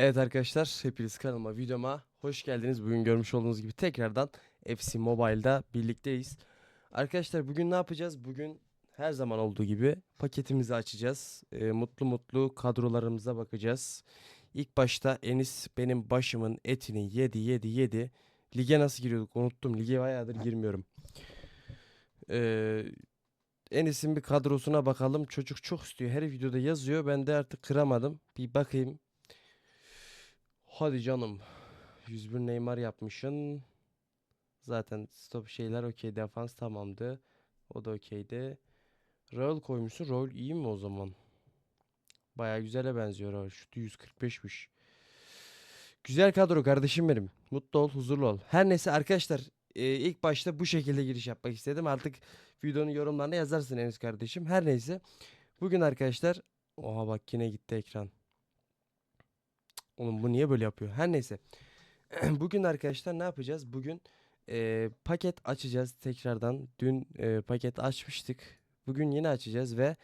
Evet arkadaşlar, hepiniz kanalıma, videoma hoş geldiniz. Bugün görmüş olduğunuz gibi tekrardan FC Mobile'da birlikteyiz. Arkadaşlar bugün ne yapacağız? Bugün her zaman olduğu gibi paketimizi açacağız. Ee, mutlu mutlu kadrolarımıza bakacağız. İlk başta Enis benim başımın etini yedi yedi yedi. Lige nasıl giriyorduk unuttum. Lige bayağıdır girmiyorum. Ee, Enis'in bir kadrosuna bakalım. Çocuk çok istiyor. Her videoda yazıyor. Ben de artık kıramadım. Bir bakayım. Hadi canım. 101 Neymar yapmışsın. Zaten stop şeyler okey. Defans tamamdı. O da okeydi. Raul koymuşsun. Raul iyi mi o zaman? Baya güzele benziyor Raul. Şutu 145'miş. Güzel kadro kardeşim benim. Mutlu ol, huzurlu ol. Her neyse arkadaşlar e, ilk başta bu şekilde giriş yapmak istedim. Artık videonun yorumlarına yazarsın Enes kardeşim. Her neyse. Bugün arkadaşlar Oha bak yine gitti ekran. Oğlum bu niye böyle yapıyor? Her neyse. Bugün arkadaşlar ne yapacağız? Bugün e, paket açacağız tekrardan. Dün e, paket açmıştık. Bugün yine açacağız ve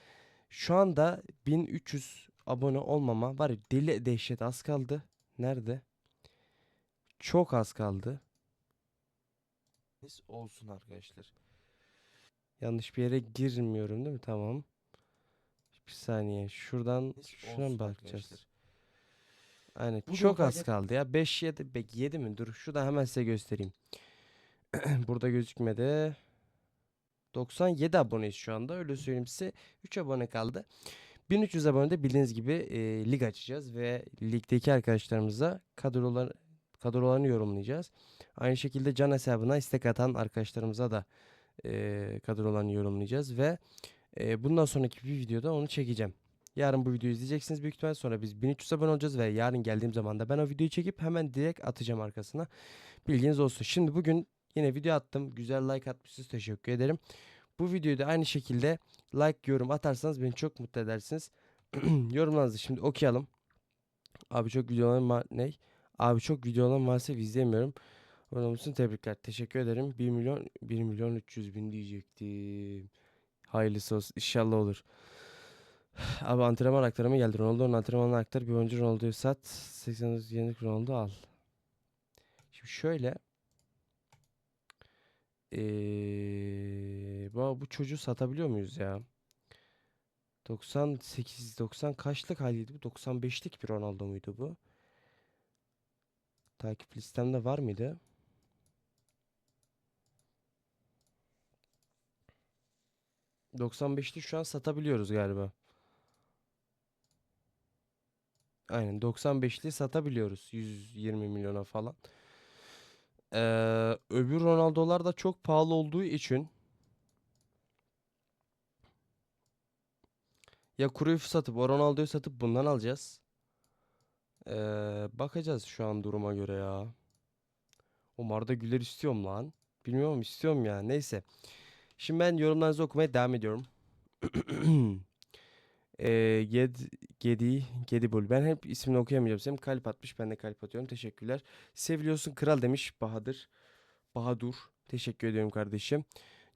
şu anda 1300 abone olmama var ya deli dehşet az kaldı. Nerede? Çok az kaldı. Olsun arkadaşlar. Yanlış bir yere girmiyorum değil mi? Tamam. Bir saniye. Şuradan şuradan bakacağız. Aynen Bugün çok az paket- kaldı ya. 5 7 be- 7 mi? Dur şurada hemen size göstereyim. Burada gözükmedi. 97 aboneyiz şu anda. Öyle söyleyeyim size. 3 abone kaldı. 1300 abonede bildiğiniz gibi e, lig açacağız ve ligdeki arkadaşlarımıza kadrolar kadrolarını yorumlayacağız. Aynı şekilde can hesabına istek atan arkadaşlarımıza da e, kadrolarını yorumlayacağız ve e, bundan sonraki bir videoda onu çekeceğim. Yarın bu videoyu izleyeceksiniz büyük ihtimal. Sonra biz 1300 abone olacağız ve yarın geldiğim zaman da ben o videoyu çekip hemen direkt atacağım arkasına. Bilginiz olsun. Şimdi bugün yine video attım. Güzel like atmışsınız. Teşekkür ederim. Bu videoyu da aynı şekilde like, yorum atarsanız beni çok mutlu edersiniz. Yorumlarınızı şimdi okuyalım. Abi çok videolarım. Ne? Abi çok videolarım maalesef izleyemiyorum. Onun için tebrikler. Teşekkür ederim. 1 milyon 1 milyon 300 bin diyecektim. Hayırlısı olsun. İnşallah olur. Abi antrenman aktarımı geldi. Ronaldo'nun antrenmanını aktar. Bir oyuncu Ronaldo'yu sat. 89 yenilik Ronaldo al. Şimdi şöyle. Ee, bu, bu çocuğu satabiliyor muyuz ya? 98 90 kaçlık haliydi bu? 95'lik bir Ronaldo muydu bu? Takip listemde var mıydı? ...95'li şu an satabiliyoruz galiba. Aynen 95'li satabiliyoruz 120 milyona falan. Ee, öbür Ronaldo'lar da çok pahalı olduğu için ya Cruyff'u satıp o Ronaldo'yu satıp bundan alacağız. Ee, bakacağız şu an duruma göre ya. O Arda Güler istiyorum lan. Bilmiyorum istiyorum ya. Neyse. Şimdi ben yorumlarınızı okumaya devam ediyorum. Ee, Ged, Gedi, Gedibul. Ben hep ismini okuyamayacağım. Senin kalp atmış. Ben de kalp atıyorum. Teşekkürler. Seviliyorsun kral demiş Bahadır. Bahadur. Teşekkür ediyorum kardeşim.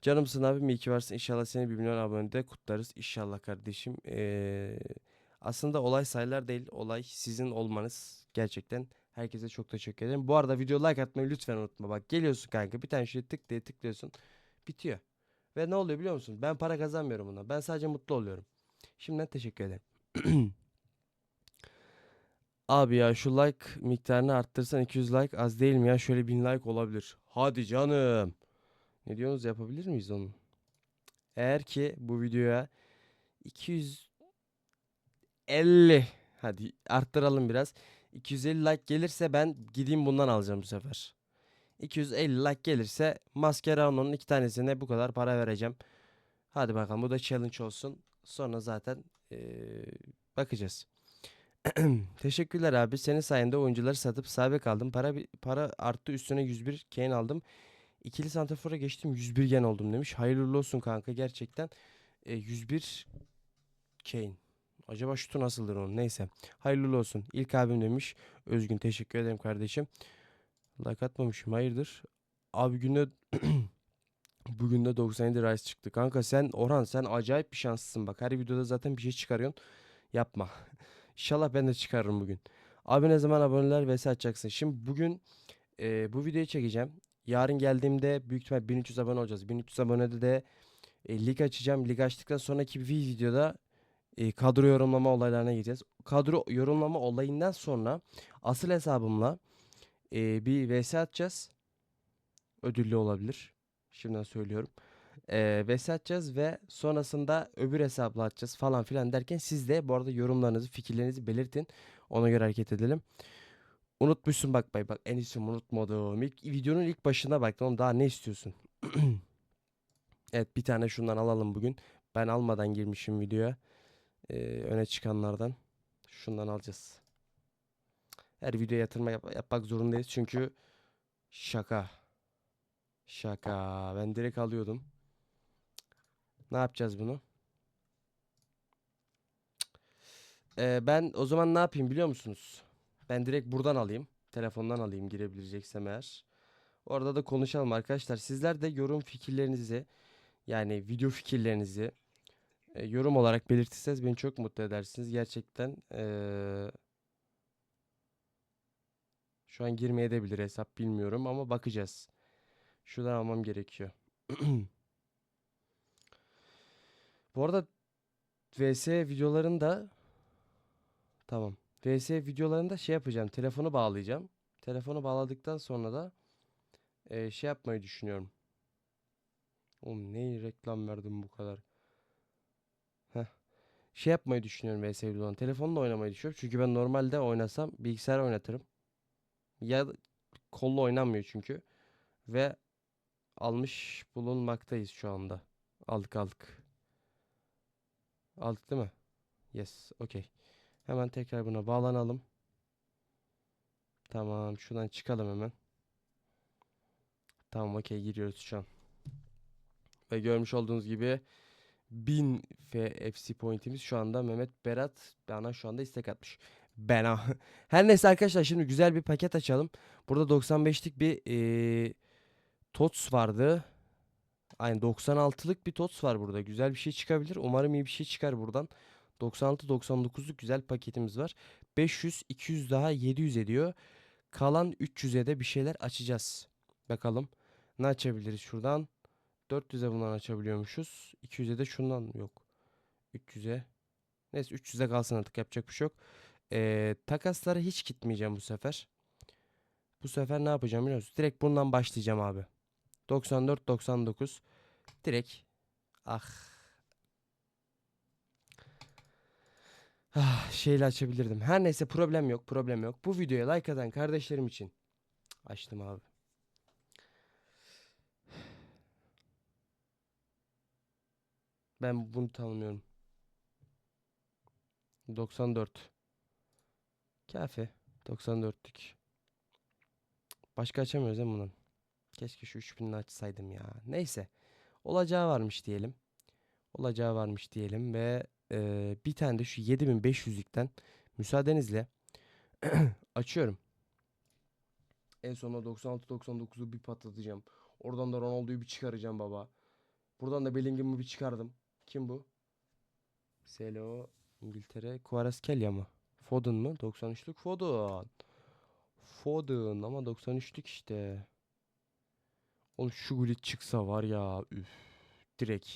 Canımsın abim iyi ki varsın. İnşallah seni 1 milyon abonede kutlarız. İnşallah kardeşim. Ee, aslında olay sayılar değil. Olay sizin olmanız. Gerçekten herkese çok teşekkür ederim. Bu arada video like atmayı lütfen unutma. Bak geliyorsun kanka bir tane şey tık diye tıklıyorsun. Bitiyor. Ve ne oluyor biliyor musun? Ben para kazanmıyorum buna. Ben sadece mutlu oluyorum. Şimdiden teşekkür ederim. Abi ya şu like miktarını arttırsan 200 like az değil mi ya? Şöyle 1000 like olabilir. Hadi canım. Ne diyorsunuz yapabilir miyiz onu? Eğer ki bu videoya 250 hadi arttıralım biraz. 250 like gelirse ben gideyim bundan alacağım bu sefer. 250 like gelirse Mascherano'nun iki tanesine bu kadar para vereceğim. Hadi bakalım bu da challenge olsun. Sonra zaten eee, bakacağız. Teşekkürler abi. Senin sayende oyuncuları satıp sahibi kaldım. Para para arttı üstüne 101 Kane aldım. İkili santrafora geçtim 101 gen oldum demiş. Hayırlı olsun kanka gerçekten. E, 101 Kane. Acaba şutu nasıldır onun? Neyse. Hayırlı olsun. İlk abim demiş. Özgün teşekkür ederim kardeşim. Like atmamışım. Hayırdır? Abi günde bugün de 97 Rice çıktı. Kanka sen Orhan sen acayip bir şanslısın bak. Her videoda zaten bir şey çıkarıyorsun. Yapma. İnşallah ben de çıkarırım bugün. Abi ne zaman aboneler vs açacaksın? Şimdi bugün e, bu videoyu çekeceğim. Yarın geldiğimde büyük ihtimal 1300 abone olacağız. 1300 abonede de e, lig açacağım. Lig açtıktan sonraki bir videoda e, kadro yorumlama olaylarına gireceğiz. Kadro yorumlama olayından sonra asıl hesabımla e, bir vs atacağız. Ödüllü olabilir. Şimdiden söylüyorum. E, vs atacağız ve sonrasında öbür hesapla atacağız falan filan derken siz de bu arada yorumlarınızı, fikirlerinizi belirtin. Ona göre hareket edelim. Unutmuşsun bak bay bak en iyisi unutmadım. İlk, videonun ilk başına baktım oğlum daha ne istiyorsun? evet bir tane şundan alalım bugün. Ben almadan girmişim videoya. Ee, öne çıkanlardan. Şundan alacağız. Her videoya yatırma yap- yapmak zorundayız çünkü şaka. Şaka. Ben direkt alıyordum. Ne yapacağız bunu? Ee, ben o zaman ne yapayım biliyor musunuz? Ben direkt buradan alayım. Telefondan alayım girebileceksem eğer. Orada da konuşalım arkadaşlar. Sizler de yorum fikirlerinizi yani video fikirlerinizi e, yorum olarak belirtirseniz beni çok mutlu edersiniz. Gerçekten eee, şu an girmeye de bilir hesap bilmiyorum ama bakacağız. Şuradan almam gerekiyor. Bu arada VS videolarında tamam. VS videolarında şey yapacağım. Telefonu bağlayacağım. Telefonu bağladıktan sonra da e, şey yapmayı düşünüyorum. Oğlum ne reklam verdim bu kadar. Heh. Şey yapmayı düşünüyorum VS videolarını. Telefonla oynamayı düşünüyorum. Çünkü ben normalde oynasam bilgisayar oynatırım. Ya kolla oynanmıyor çünkü. Ve almış bulunmaktayız şu anda. Aldık aldık. Aldık değil mi? Yes. Okey. Hemen tekrar buna bağlanalım. Tamam. Şuradan çıkalım hemen. Tamam okey giriyoruz şu an. Ve görmüş olduğunuz gibi 1000 FC pointimiz şu anda Mehmet Berat bana şu anda istek atmış. Bana. Her neyse arkadaşlar şimdi güzel bir paket açalım. Burada 95'lik bir eee TOTS vardı. Aynen 96'lık bir TOTS var burada. Güzel bir şey çıkabilir. Umarım iyi bir şey çıkar buradan. 96-99'luk güzel paketimiz var. 500, 200 daha 700 ediyor. Kalan 300'e de bir şeyler açacağız. Bakalım. Ne açabiliriz şuradan? 400'e bundan açabiliyormuşuz. 200'e de şundan yok. 300'e. Neyse 300'e kalsın artık yapacak bir şey yok. Ee, takaslara hiç gitmeyeceğim bu sefer. Bu sefer ne yapacağım biliyor musun? Direkt bundan başlayacağım abi. 94 99 direkt ah Ah, şeyle açabilirdim. Her neyse problem yok, problem yok. Bu videoya like atan kardeşlerim için açtım abi. Ben bunu tanımıyorum. 94. Kafi. 94'lük. Başka açamıyoruz değil mi bunun? Keşke şu 3000'ini açsaydım ya. Neyse. Olacağı varmış diyelim. Olacağı varmış diyelim ve eee, bir tane de şu 7500'lükten müsaadenizle açıyorum. En sonunda 96-99'u bir patlatacağım. Oradan da Ronaldo'yu bir çıkaracağım baba. Buradan da Bellingham'ı bir çıkardım. Kim bu? SLO İngiltere. Kvaratskhelia mı? Foden mı? 93'lük Foden. Foden ama 93'lük işte. Oğlum şu gullit çıksa var ya üf. Direkt.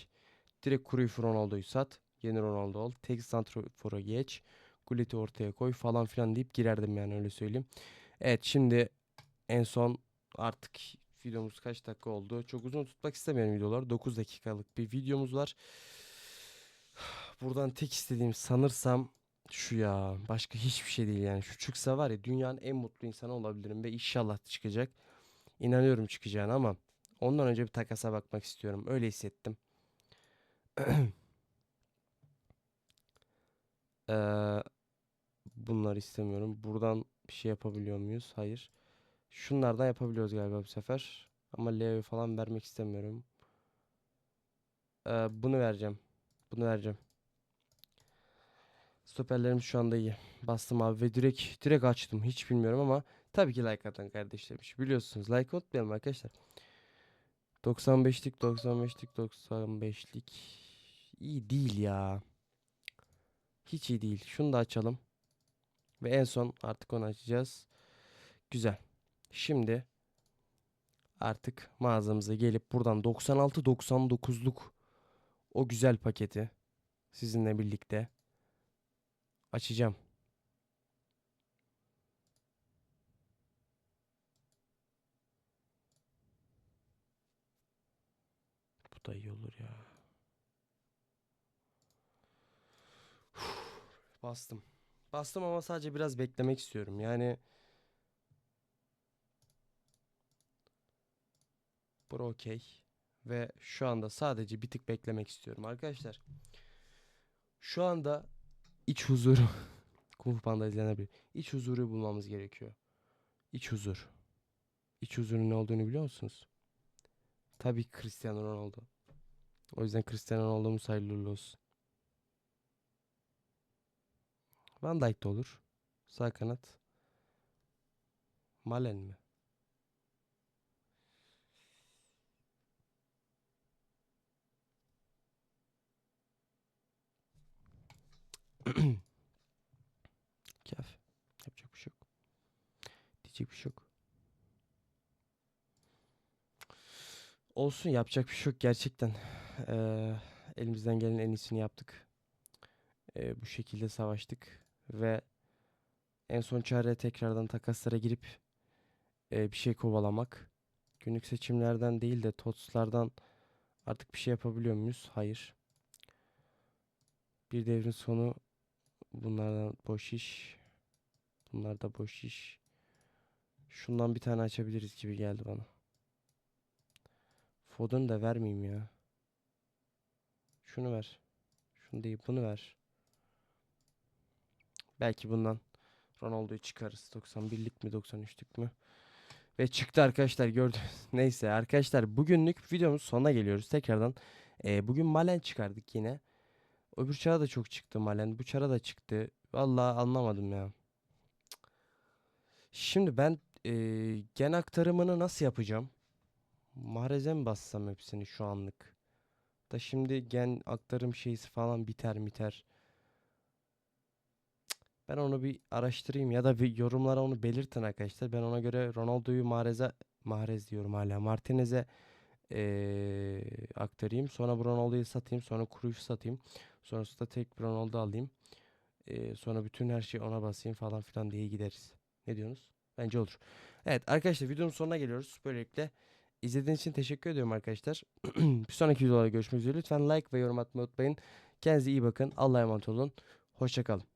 Direkt Cruyff Ronaldo'yu sat. Yeni Ronaldo ol. Tek santrafora geç. Gullit'i ortaya koy falan filan deyip girerdim yani öyle söyleyeyim. Evet şimdi en son artık videomuz kaç dakika oldu? Çok uzun tutmak istemiyorum videolar. 9 dakikalık bir videomuz var. Buradan tek istediğim sanırsam şu ya. Başka hiçbir şey değil yani. Şu çıksa var ya dünyanın en mutlu insanı olabilirim ve inşallah çıkacak. İnanıyorum çıkacağına ama ondan önce bir takasa bakmak istiyorum. Öyle hissettim. Eee bunları istemiyorum. Buradan bir şey yapabiliyor muyuz? Hayır. Şunlardan yapabiliyoruz galiba bu sefer. Ama Leo'yu falan vermek istemiyorum. Eee, bunu vereceğim. Bunu vereceğim. Stoperlerim şu anda iyi. Bastım abi ve direkt direkt açtım. Hiç bilmiyorum ama tabii ki like atan kardeşlerim. Biliyorsunuz like unutmayalım arkadaşlar. 95'lik 95'lik 95'lik iyi değil ya. Hiç iyi değil. Şunu da açalım. Ve en son artık onu açacağız. Güzel. Şimdi artık mağazamıza gelip buradan 96-99'luk o güzel paketi sizinle birlikte açacağım. Bu da iyi olur ya. Bastım. Bastım ama sadece biraz beklemek istiyorum. Yani Bura okey. Ve şu anda sadece bir tık beklemek istiyorum arkadaşlar. Şu anda iç huzuru Kung Fu Panda izleyenler bilir. İç huzuru bulmamız gerekiyor. İç huzur. İç huzurun ne olduğunu biliyor musunuz? Tabii Cristiano Ronaldo. O yüzden Cristiano Ronaldo'muz hayırlı olsun. Van Dijk de olur. Sağ kanat. Malen mi? Kaf. Yapacak bir şey yok. Diyecek bir şey yok. Olsun yapacak bir şey yok gerçekten. Eee, elimizden gelen en iyisini yaptık. Eee, bu şekilde savaştık ve en son çare tekrardan takaslara girip eee, bir şey kovalamak. Günlük seçimlerden değil de TOTS'lardan artık bir şey yapabiliyor muyuz? Hayır. Bir devrin sonu bunlardan boş iş. Bunlar da boş iş. Şundan bir tane açabiliriz gibi geldi bana. Foden da vermeyeyim ya. Şunu ver. Şunu değil bunu ver. Belki bundan Ronaldo'yu çıkarız. 91'lik mi 93'lük mü? Ve çıktı arkadaşlar gördünüz. Neyse arkadaşlar bugünlük videomuz sonuna geliyoruz. Tekrardan eee, bugün Malen çıkardık yine. Öbür çara da çok çıktı Malen. Bu çara da çıktı. Vallahi anlamadım ya. Şimdi ben eee, gen aktarımını nasıl yapacağım? Mahreze mi bassam hepsini şu anlık? Da şimdi gen aktarım şeysi falan biter biter. Ben onu bir araştırayım ya da bir yorumlara onu belirtin arkadaşlar. Ben ona göre Ronaldo'yu Mahrez'e Mahrez diyorum hala Martinez'e eee, aktarayım. Sonra bu Ronaldo'yu satayım. Sonra Cruyff satayım. Sonrasında tek Ronaldo alayım. Eee, sonra bütün her şeyi ona basayım falan filan diye gideriz. Ne diyorsunuz? Bence olur. Evet arkadaşlar videonun sonuna geliyoruz. Böylelikle izlediğiniz için teşekkür ediyorum arkadaşlar. bir sonraki videolarda görüşmek üzere. Lütfen like ve yorum atmayı unutmayın. Kendinize iyi bakın. Allah'a emanet olun. Hoşçakalın.